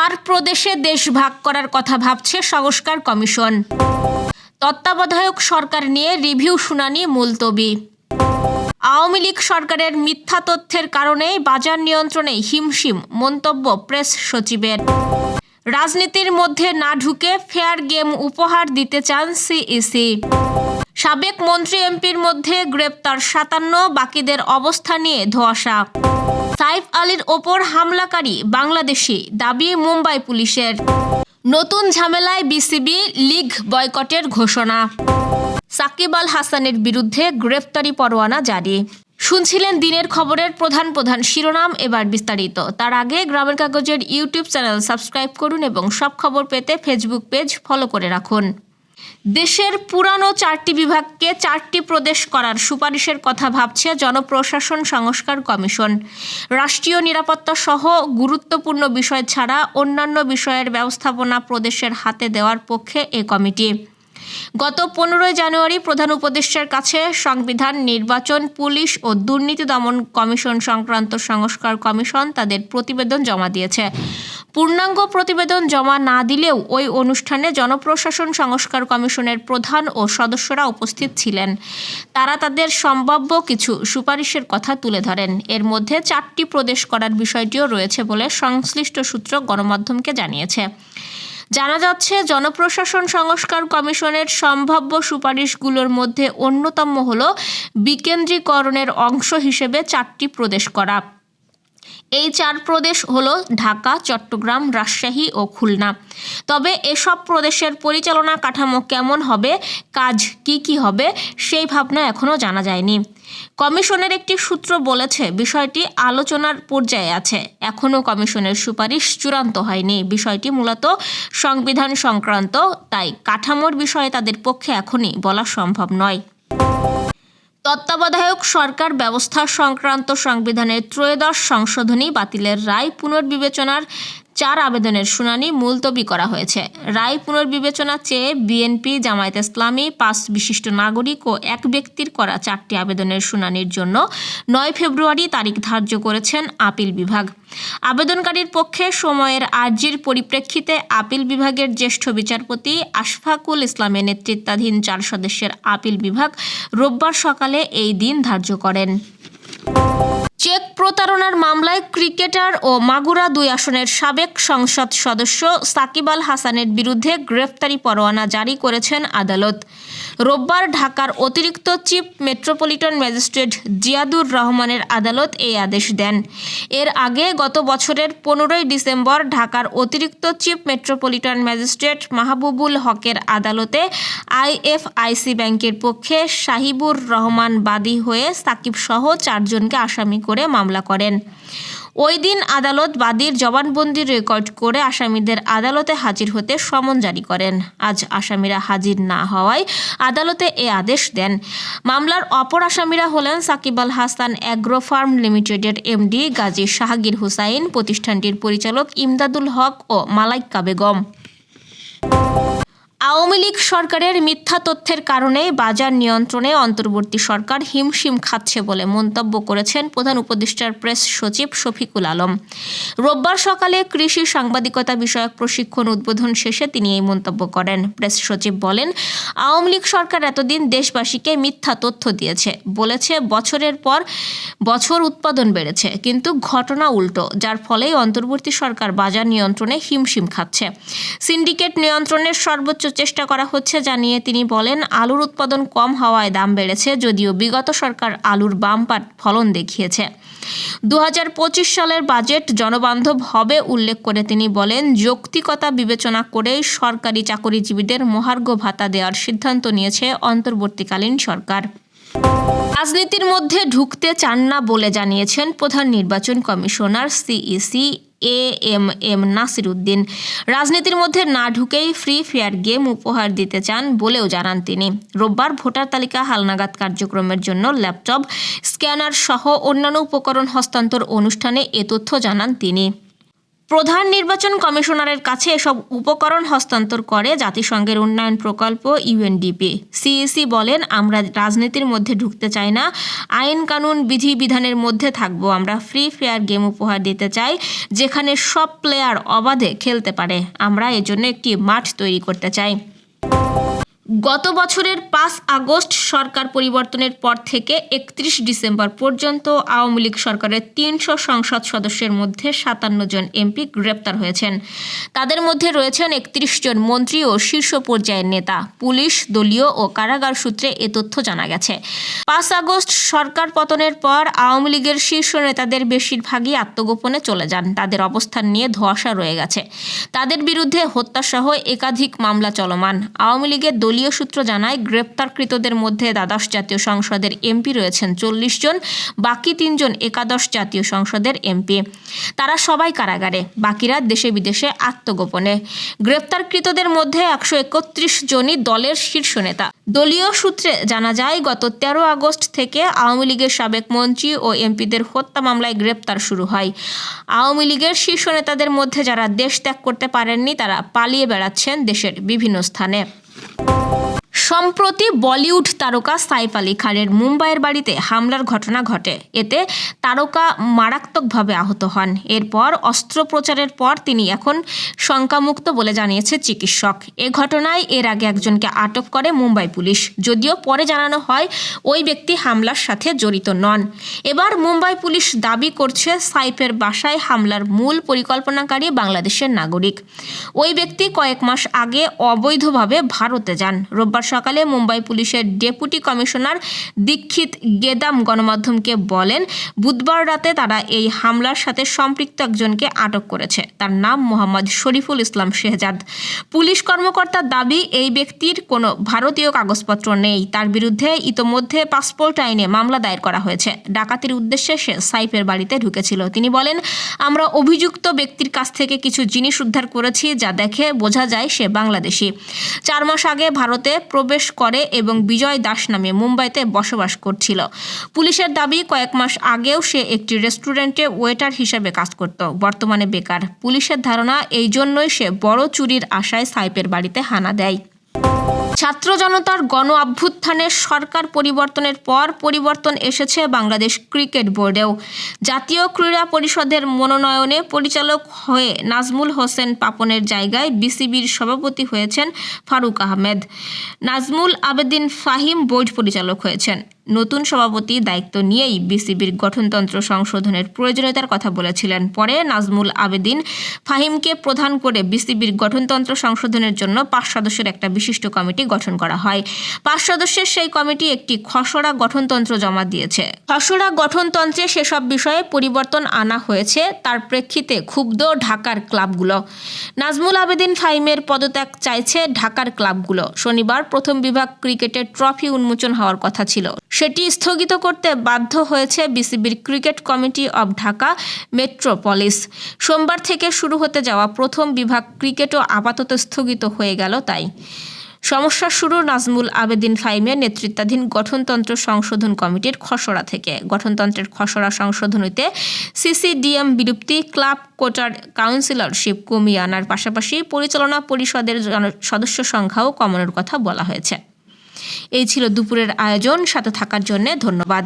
চার প্রদেশে দেশ ভাগ করার কথা ভাবছে সংস্কার কমিশন। তত্ত্বাবধায়ক সরকার নিয়ে রিভিউ শুনানি মুলতবি। আওয়ামী লীগ সরকারের মিথ্যা তথ্যের কারণেই বাজার নিয়ন্ত্রণে হিমশিম, মন্তব্য প্রেস সচিবের। রাজনীতির মধ্যে না ঢুকে ফেয়ার গেম উপহার দিতে চান সিইসি। সাবেক মন্ত্রী এমপির মধ্যে গ্রেপ্তার সাতান্ন, বাকিদের অবস্থা নিয়ে ধোঁয়াশা। সাইফ আলীর ওপর হামলাকারী বাংলাদেশি, দাবি মুম্বাই পুলিশের। নতুন ঝামেলায় বিসিবি লিগ বয়কটের ঘোষণা। সাকিব আল হাসানের বিরুদ্ধে গ্রেফতারি পরোয়ানা জারি। শুনছিলেন দিনের খবরের প্রধান প্রধান শিরোনাম, এবার বিস্তারিত। তার আগে গ্রামের কাগজের ইউটিউব চ্যানেল সাবস্ক্রাইব করুন এবং সব খবর পেতে ফেসবুক পেজ ফলো করে রাখুন। দেশের পুরানো চারটি বিভাগকে চারটি প্রদেশ করার সুপারিশের কথা ভাবছে জনপ্রশাসন সংস্কার কমিশন। রাষ্ট্রীয় নিরাপত্তা সহ গুরুত্বপূর্ণ বিষয় ছাড়া অন্যান্য বিষয়ের ব্যবস্থাপনা প্রদেশের হাতে দেওয়ার পক্ষে এ কমিটি। গত পনেরোই জানুয়ারি প্রধান উপদেষ্টার কাছে সংবিধান, নির্বাচন, পুলিশ ও দুর্নীতি দমন কমিশন সংক্রান্ত সংস্কার কমিশন তাদের প্রতিবেদন জমা দিয়েছে। পূর্ণাঙ্গ প্রতিবেদন জমা না দিলেও ওই অনুষ্ঠানে জনপ্রশাসন সংস্কার কমিশনের প্রধান ও সদস্যরা উপস্থিত ছিলেন। তারা তাদের সম্ভাব্য কিছু সুপারিশের কথা তুলে ধরেন। এর মধ্যে চারটি প্রদেশ করার বিষয়টিও রয়েছে বলে সংশ্লিষ্ট সূত্র গণমাধ্যমকে জানিয়েছে। জানা যাচ্ছে, জনপ্রশাসন সংস্কার কমিশনের সম্ভাব্য সুপারিশগুলোর মধ্যে অন্যতম হল বিকেন্দ্রীকরণের অংশ হিসেবে চারটি প্রদেশ করা। এই চার প্রদেশ হলো ঢাকা, চট্টগ্রাম, রাজশাহী ও খুলনা। তবে এসব প্রদেশের পরিচালনা কাঠামো কেমন হবে, কাজ কি কি হবে, সেই ভাবনা এখনও জানা যায়নি। কমিশনের একটি সূত্র বলেছে, বিষয়টি আলোচনার পর্যায়ে আছে। এখনও কমিশনের সুপারিশ চূড়ান্ত হয়নি। বিষয়টি মূলত সংবিধান সংক্রান্ত, তাই কাঠামোর বিষয়ে তাদের পক্ষে এখনই বলা সম্ভব নয়। তত্ত্বাবধায়ক সরকার ব্যবস্থা সংক্রান্ত সংবিধানের ত্রয়োদশ সংশোধনী বাতিলের রায় পুনর্বিবেচনার চার আবেদনের শুনানি মুলতবি করা হয়েছে। রায় পুনর্বিবেচনা চেয়ে বিএনপি, জামায়াত ইসলামী, পাঁচ বিশিষ্ট নাগরিক ও এক ব্যক্তির করা চারটি আবেদনের শুনানির জন্য নয় ফেব্রুয়ারি তারিখ ধার্য করেছেন আপিল বিভাগ। আবেদনকারীর পক্ষে সময়ের আর্জির পরিপ্রেক্ষিতে আপিল বিভাগের জ্যেষ্ঠ বিচারপতি আশফাকুল ইসলামের নেতৃত্বাধীন চার সদস্যের আপিল বিভাগ রোববার সকালে এই দিন ধার্য করেন। চেক প্রতারণার মামলায় ক্রিকেটার ও মাগুরা দুই আসনের সাবেক সংসদ সদস্য সাকিব আল হাসানের বিরুদ্ধে গ্রেফতারি পরোয়ানা জারি করেছেন আদালত। রোববার ঢাকার অতিরিক্ত চিফ মেট্রোপলিটন ম্যাজিস্ট্রেট জিয়াদুর রহমানের আদালত এই আদেশ দেন। এর আগে গত বছরের পনেরোই ডিসেম্বর ঢাকার অতিরিক্ত চিফ মেট্রোপলিটন ম্যাজিস্ট্রেট মাহবুবুল হকের আদালতে আইএফআইসি ব্যাংকের পক্ষে সাহিবুর রহমান বাদী হয়ে সাকিব সহ চারজনকে আসামি করে মামলা করেন। ওই দিন আদালত বাদীর জবানবন্দি রেকর্ড করে আসামিদের আদালতে হাজির হতে সমন জারি করেন। আজ আসামিরা হাজির না হওয়ায় আদালতে এ আদেশ দেন। মামলার অপর আসামিরা হলেন সাকিব আল হাসান অ্যাগ্রো ফার্ম লিমিটেডের এমডি গাজী শাহাগীর হুসাইন, প্রতিষ্ঠানটির পরিচালক ইমদাদুল হক ও মালাইক্কা বেগম। আওয়ামী লীগ সরকারের মিথ্যা তথ্যের কারণে বাজার নিয়ন্ত্রণে অন্তর্বর্তী সরকার হিমশিম খাচ্ছে বলে মন্তব্য করেছেন প্রধান উপদেষ্টার প্রেস সচিব শফিকুল আলম। রোববার সকালে কৃষি সাংবাদিকতা বিষয়ক প্রশিক্ষণ উদ্বোধন শেষে তিনি এই মন্তব্য করেন। প্রেস সচিব বলেন, আওয়ামী লীগ সরকার এতদিন দেশবাসীকে মিথ্যা তথ্য দিয়েছে। বলেছে, বছরের পর বছর উৎপাদন বেড়েছে, কিন্তু ঘটনা উল্টো, যার ফলেই অন্তর্বর্তী সরকার বাজার নিয়ন্ত্রণে হিমশিম খাচ্ছে। সিন্ডিকেট নিয়ন্ত্রণের সর্বোচ্চ চেষ্টা করা হচ্ছে জানিয়ে তিনি বলেন, আলুর উৎপাদন কম হওয়ায় দাম বেড়েছে, যদিও বিগত সরকার আলুর বাম্পার ফলন দেখিয়েছে। দু হাজার পঁচিশ সালের বাজেট জনবান্ধব হবে উল্লেখ করে তিনি বলেন, যৌক্তিকতা বিবেচনা করেই সরকারি চাকরিজীবীদের মহার্ঘ ভাতা দেওয়ার সিদ্ধান্ত নিয়েছে অন্তর্বর্তীকালীন সরকার। রাজনীতির মধ্যে ঢুকতে চান না বলে জানিয়েছেন প্রধান নির্বাচন commissioner CEC A M M Nasir Uddin রাজনীতির মধ্যে না ঢুকেই ফ্রি ফেয়ার গেম উপহার দিতে চান বলেও জানান তিনি। রোববার ভোটার তালিকা হালনাগাদ কার্যক্রমের জন্য ল্যাপটপ, স্ক্যানার সহ অন্যান্য উপকরণ হস্তান্তর অনুষ্ঠানে এ তথ্য জানান তিনি। প্রধান নির্বাচন কমিশনারের কাছে এসব উপকরণ হস্তান্তর করে জাতিসংঘের উন্নয়ন প্রকল্প ইউএনডিপি। সিএসি বলেন, আমরা রাজনীতির মধ্যে ঢুকতে চাই না। আইন কানুন বিধি বিধানের মধ্যে থাকব। আমরা ফ্রি ফেয়ার গেম উপহার দিতে চাই, যেখানে সব প্লেয়ার অবাধে খেলতে পারে। আমরা এজন্য একটি মাঠ তৈরি করতে চাই। গত বছরের পাঁচ আগস্ট সরকার পরিবর্তনের পর থেকে একত্রিশ ডিসেম্বর পর্যন্ত আওয়ামী লীগ সরকারের তিনশো সংসদ সদস্যের মধ্যে সাতান্ন জন এমপি গ্রেপ্তার হয়েছেন। তাদের মধ্যে রয়েছেন একত্রিশ জন মন্ত্রী ও শীর্ষ পর্যায়ের নেতা, পুলিশ, দলীয় ও কারাগার সূত্রে এ তথ্য জানা গেছে। পাঁচ আগস্ট সরকার পতনের পর আওয়ামী লীগের শীর্ষ নেতাদের বেশিরভাগই আত্মগোপনে চলে যান। তাদের অবস্থান নিয়ে ধোঁয়াশা রয়ে গেছে। তাদের বিরুদ্ধে হত্যাসহ একাধিক মামলা চলমান। আওয়ামী লীগের দলীয় সূত্র জানায়, গ্রেপ্তারকৃতদের মধ্যে দ্বাদশ জাতীয় সংসদের এমপি রয়েছেন চল্লিশ জন, বাকি তিনজন একাদশ জাতীয় সংসদের এমপি। তারা সবাই কারাগারে, বাকিরা দেশে বিদেশে আত্মগোপনে। গ্রেপ্তারকৃতদের মধ্যে একশো একত্রিশ জনই দলের শীর্ষ নেতা। দলীয় সূত্রে জানা যায়, গত তেরো আগস্ট থেকে আওয়ামী লীগের সাবেক মন্ত্রী ও এমপিদের হত্যা মামলায় গ্রেপ্তার শুরু হয়। আওয়ামী লীগের শীর্ষ নেতাদের মধ্যে যারা দেশ ত্যাগ করতে পারেননি, তারা পালিয়ে বেড়াচ্ছেন দেশের বিভিন্ন স্থানে। সম্প্রতি বলিউড তারকা সাইফ আলী খানের মুম্বাইয়ের বাড়িতে হামলার ঘটনা ঘটে। এতে তারকা মারাত্মকভাবে আহত হন। এরপর অস্ত্রোপচারের পর তিনি এখন শঙ্কামুক্ত বলে জানিয়েছে চিকিৎসক। এ ঘটনায় এর আগে একজনকে আটক করে মুম্বাই পুলিশ। যদিও পরে জানানো হয়, ওই ব্যক্তি হামলার সাথে জড়িত নন। এবার মুম্বাই পুলিশ দাবি করছে, সাইফের বাসায় হামলার মূল পরিকল্পনাকারী বাংলাদেশের নাগরিক। ওই ব্যক্তি কয়েক মাস আগে অবৈধভাবে ভারতে যান। রোববার সকালে মুম্বাই পুলিশের ডেপুটি কমিশনার দীক্ষিত গেদাম গণমাধ্যমকে বলেন, বুধবার রাতে তারা এই হামলার সাথে সম্পৃক্ত একজনকে আটক করেছে। তার নাম মোহাম্মদ শরীফুল ইসলাম শেহজাদ। পুলিশ কর্মকর্তার দাবি, এই ব্যক্তির কোনো ভারতীয় কাগজপত্র নেই। তার বিরুদ্ধে ইতোমধ্যে পাসপোর্ট আইনে মামলা দায়ের করা হয়েছে। ডাকাতির উদ্দেশ্যে সে সাইফের বাড়িতে ঢুকেছিল। তিনি বলেন, আমরা অভিযুক্ত ব্যক্তির কাছ থেকে কিছু জিনিস উদ্ধার করেছি যা দেখে বোঝা যায় সে বাংলাদেশি। চার মাস আগে ভারতে প্রবেশ করে এবং বিজয় দাস নামে মুম্বাইতে বসবাস করছিল। পুলিশের দাবি, কয়েক মাস আগেও সে একটি রেস্টুরেন্টে ওয়েটার হিসেবে কাজ করত। বর্তমানে বেকার। পুলিশের ধারণা, এই জন্যই সে বড় চুরির আশায় সাইপের বাড়িতে হানা দেয়। ছাত্র জনতার গণ অভ্যুত্থানের সরকার পরিবর্তনের পর পরিবর্তন এসেছে বাংলাদেশ ক্রিকেট বোর্ডেও। জাতীয় ক্রীড়া পরিষদের মনোনয়নে পরিচালক হয়ে নাজমুল হোসেন পাপনের জায়গায় বিসিবির সভাপতি হয়েছেন ফারুক আহমেদ। নাজমুল আবেদিন ফাহিম বোর্ড পরিচালক হয়েছেন। নতুন সভাপতি দায়িত্ব নিয়েই বিসিবির গঠনতন্ত্র সংশোধনের প্রয়োজনীয়তার কথা বলেছিলেন। পরে নাজমুল আবেদিন ফাহিমকে প্রধান করে বিসিবির গঠনতন্ত্র সংশোধনের জন্য পাঁচ সদস্যের একটা বিশিষ্ট কমিটি গঠন করা হয়। পাঁচ সদস্যের সেই কমিটি একটি খসড়া গঠনতন্ত্র জমা দিয়েছে। খসড়া গঠনতন্ত্রে সেসব বিষয়ে পরিবর্তন আনা হয়েছে, তার প্রেক্ষিতে ক্ষুব্ধ ঢাকার ক্লাবগুলো। নাজমুল আবেদিন ফাহিমের পদত্যাগ চাইছে ঢাকার ক্লাবগুলো। শনিবার প্রথম বিভাগ ক্রিকেটের ট্রফি উন্মোচন হওয়ার কথা ছিল। সেটি স্থগিত করতে বাধ্য হয়েছে বিসিবির cricket committee of Dhaka metropolis. সোমবার থেকে শুরু হতে যাওয়া প্রথম বিভাগ ক্রিকেটও আপাতত স্থগিত হয়ে গেল তাই। সমস্যা শুরু নাজমুল আবেদিন ফাইমের নেতৃত্বাধীন গঠনতন্ত্র সংশোধন কমিটির খসড়া থেকে। গঠনতন্ত্রের খসড়া সংশোধনীতে সিসিডিএম বিলুপ্তি, ক্লাব কোটার কাউন্সিলরশিপ কমিয়ে আনার পাশাপাশি পরিচালনা পরিষদের সদস্য সংখ্যাও কমানোর কথা বলা হয়েছে। এই ছিল দুপুরের আয়োজন সাথে থাকার জন্য ধন্যবাদ।